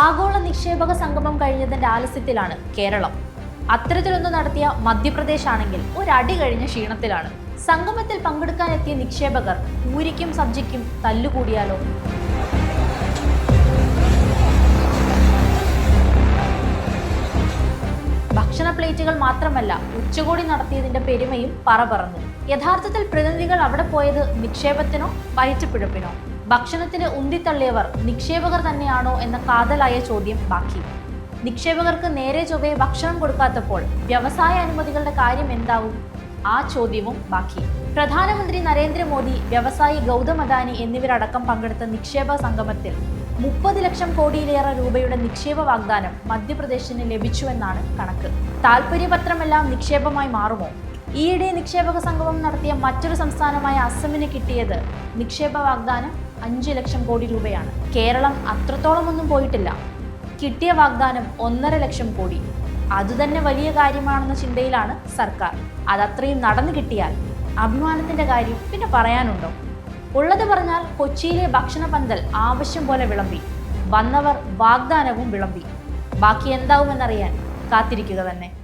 ആഗോള നിക്ഷേപക സംഗമം കഴിഞ്ഞതിന്റെ ആലസ്യത്തിലാണ് കേരളം. അത്തരത്തിലൊന്ന് നടത്തിയ മധ്യപ്രദേശ് ആണെങ്കിൽ ഒരടി കഴിഞ്ഞ ക്ഷീണത്തിലാണ്. സംഗമത്തിൽ പങ്കെടുക്കാനെത്തിയ നിക്ഷേപകർ പൂരിക്കും സബ്ജിക്കും തല്ലുകൂടിയാലോ? ഭക്ഷണ പ്ലേറ്റുകൾ മാത്രമല്ല ഉച്ചകോടി നടത്തിയതിന്റെ പെരുമയും പറ പറഞ്ഞു യഥാർത്ഥത്തിൽ പ്രതിനിധികൾ അവിടെ പോയത് നിക്ഷേപത്തിനോ വയറ്റുപിഴപ്പിനോ? ഭക്ഷണത്തിന് ഉന്തിത്തള്ളിയവർ നിക്ഷേപകർ തന്നെയാണോ എന്ന കാതലായ ചോദ്യം ബാക്കി. നിക്ഷേപകർക്ക് നേരെ ചൊവ്വയെ ഭക്ഷണം കൊടുക്കാത്തപ്പോൾ വ്യവസായ അനുമതികളുടെ കാര്യം എന്താവും? ആ ചോദ്യവും ബാക്കി. പ്രധാനമന്ത്രി നരേന്ദ്രമോദി വ്യവസായി ഗൗതം അദാനി എന്നിവരടക്കം പങ്കെടുത്ത നിക്ഷേപ സംഗമത്തിൽ മുപ്പത് ലക്ഷം കോടിയിലേറെ രൂപയുടെ നിക്ഷേപ വാഗ്ദാനം മധ്യപ്രദേശിന് ലഭിച്ചുവെന്നാണ് കണക്ക്. താൽപര്യപത്രമെല്ലാം നിക്ഷേപമായി മാറുമോ? ഈയിടെ നിക്ഷേപക സംഗമം നടത്തിയ മറ്റൊരു സംസ്ഥാനമായ അസമിന് കിട്ടിയത് നിക്ഷേപ വാഗ്ദാനം അഞ്ച് ലക്ഷം കോടി രൂപയാണ്. കേരളം അത്രത്തോളം ഒന്നും പോയിട്ടില്ല. കിട്ടിയ വാഗ്ദാനം ഒന്നര ലക്ഷം കോടി. അതുതന്നെ വലിയ കാര്യമാണെന്ന ചിന്തയിലാണ് സർക്കാർ. അതത്രയും നടന്നു കിട്ടിയാൽ അഭിമാനത്തിന്റെ കാര്യം പിന്നെ പറയാനുണ്ടോ? ഉള്ളത് പറഞ്ഞാൽ കൊച്ചിയിലെ ഭക്ഷണ പന്തൽ ആവശ്യം പോലെ വിളമ്പി. വന്നവർ വാഗ്ദാനവും വിളമ്പി. ബാക്കി എന്താവുമെന്നറിയാൻ കാത്തിരിക്കുക തന്നെ.